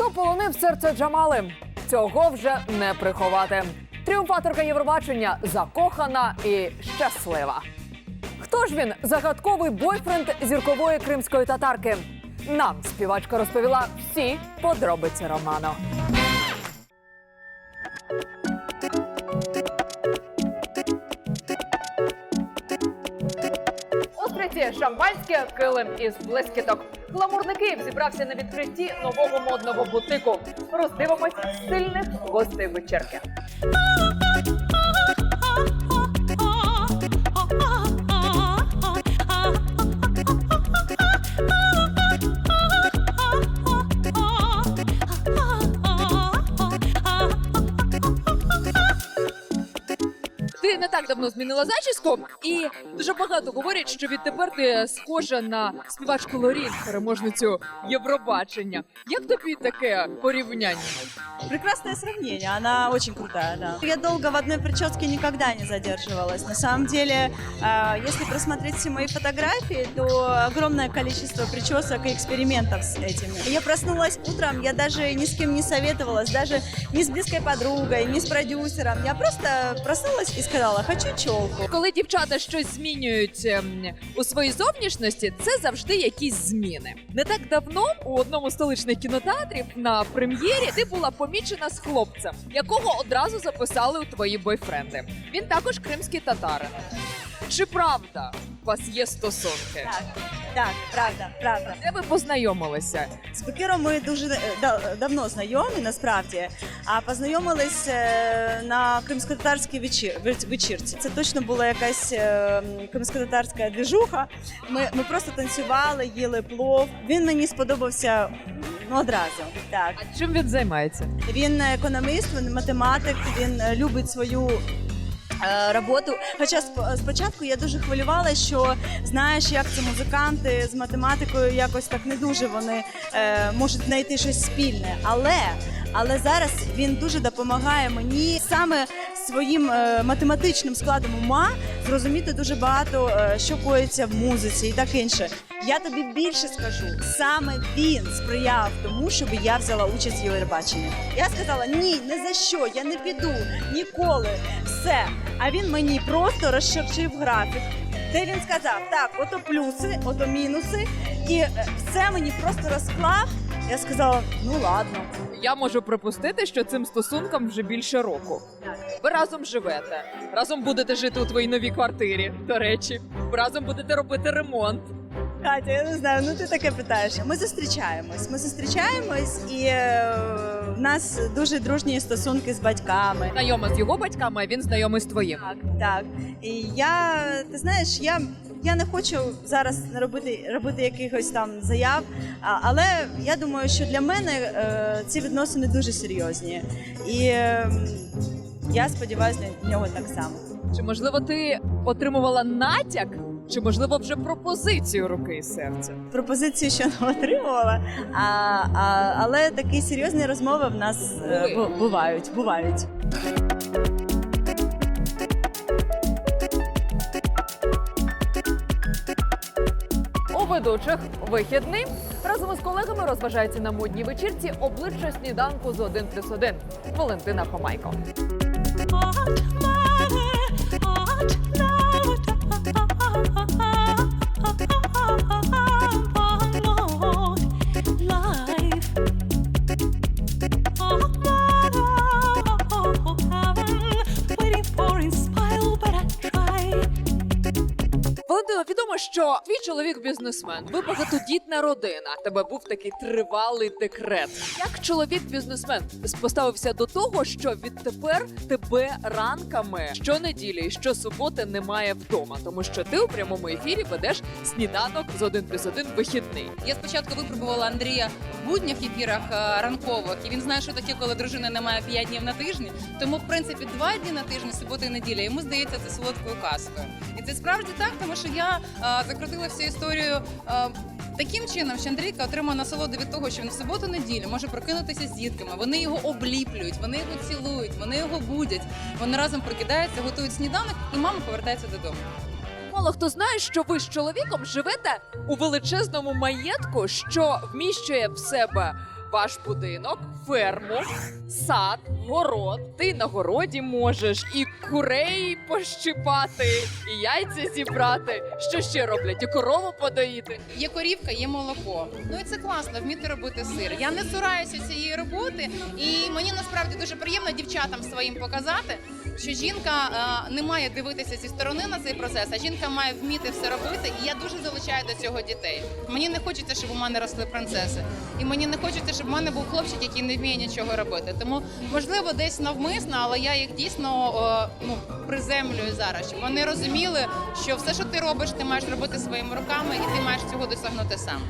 Хто полонив серце Джамали? Цього вже не приховати. Тріумфаторка Євробачення закохана і щаслива. Хто ж він загадковий бойфренд зіркової кримської татарки? Нам співачка розповіла всі подробиці роману. Устриці, шампанське, килим із блискіток. Гламурний Київ зібрався на відкритті нового модного бутику. Роздивимось сильних гостей вечірки. не так давно змінила зачіску, і дуже багато говорять, що відтепер ти схожа на співачку Лорін, переможницю Євробачення. Як тобі таке порівняння? Прекрасное сравнение, она очень крутая, да. Я долго в одной прическе никогда не задерживалась. На самом деле, э, если просмотреть все мои фотографии, то огромное количество причесок и экспериментов с этими. Я проснулась утром, я даже ни с кем не советовалась, даже ни с близкой подругой, ни с продюсером. Я просто проснулась и сказала, хочу чолку. Коли дівчата щось змінюють ем, у своїй зовнішності, це завжди якісь зміни. Не так давно у одному з столичних кінотеатрів на прем'єрі ти була помічена з хлопцем, якого одразу записали у твої бойфренди. Він також кримський татарин. Чи правда у вас є стосунки? Так, так, правда, правда. Де ви познайомилися? З Бекером ми дуже е, да- давно знайомі, насправді. А познайомились е, на кримськотатарській вечір, веч- вечірці. Це точно була якась е, кримськотатарська двіжуха. Ми, ми просто танцювали, їли плов. Він мені сподобався ну, одразу. Так. А чим він займається? Він економіст, він математик, він е, любить свою. Е, Роботу, хоча сп- спочатку я дуже хвилювала, що знаєш, як це музиканти з математикою якось так не дуже вони е, можуть знайти щось спільне. Але але зараз він дуже допомагає мені саме своїм е, математичним складом ума зрозуміти дуже багато, е, що коїться в музиці і так інше. Я тобі більше скажу, саме він сприяв тому, щоб я взяла участь в Євробаченні. Я сказала: ні, не за що, я не піду ніколи. Все. А він мені просто розширчив графік. Де він сказав, так, ото плюси, ото мінуси, і е, все мені просто розклав. Я сказала, ну ладно. Я можу припустити, що цим стосункам вже більше року. Ви разом живете, разом будете жити у твоїй новій квартирі. До речі, разом будете робити ремонт. Катя, я не знаю, ну ти таке питаєш. Ми зустрічаємось. Ми зустрічаємось, і е, в нас дуже дружні стосунки з батьками. Знайома з його батьками, а він знайомий з твоїм. Так, так. І я, ти знаєш, я, я не хочу зараз робити, робити якихось там заяв, але я думаю, що для мене е, ці відносини дуже серйозні. І е, я сподіваюся на нього так само. Чи можливо ти отримувала натяк, чи можливо вже пропозицію руки і серця? Пропозицію ще не отримувала, а, а, але такі серйозні розмови в нас е, бу- бувають. бувають. Ведучих вихідний разом із колегами розважається на модній вечірці обличчя сніданку з 1 плюс 1. Валентина Хомайко. Що твій чоловік бізнесмен, ви багатодітна родина. Тебе був такий тривалий декрет. Як чоловік бізнесмен поставився до того, що відтепер тебе ранками щонеділі і щосуботи немає вдома, тому що ти у прямому ефірі ведеш сніданок з 1 плюс 1 вихідний. Я спочатку випробувала Андрія в будніх ефірах е, ранкових, і він знає, що таке, коли дружини немає 5 днів на тижні. Тому, в принципі, два дні на тижні, субота і неділя. Йому здається це солодкою казкою. І це справді так, тому що я закрутила всю історію. Таким чином, що Андрійка отримує насолоду від того, що він в суботу неділю може прокинутися з дітками. Вони його обліплюють, вони його цілують, вони його будять. Вони разом прокидаються, готують сніданок, і мама повертається додому. Мало хто знає, що ви з чоловіком живете у величезному маєтку, що вміщує в себе ваш будинок, ферму, сад, город. Ти на городі можеш і курей пощипати, і яйця зібрати. Що ще роблять? І корову подоїти. Є корівка, є молоко. Ну і це класно, вміти робити сир. Я не цураюся цієї роботи, і мені насправді дуже приємно дівчатам своїм показати, що жінка е, не має дивитися зі сторони на цей процес, а жінка має вміти все робити. І я дуже залучаю до цього дітей. Мені не хочеться, щоб у мене росли принцеси, і мені не хочеться, щоб у мене був хлопчик, який не вміє нічого робити. Тому можливо десь навмисно, але я їх дійсно ну приземлюю зараз, щоб вони розуміли, що все, що ти робиш, ти маєш робити своїми руками, і ти маєш цього досягнути сам.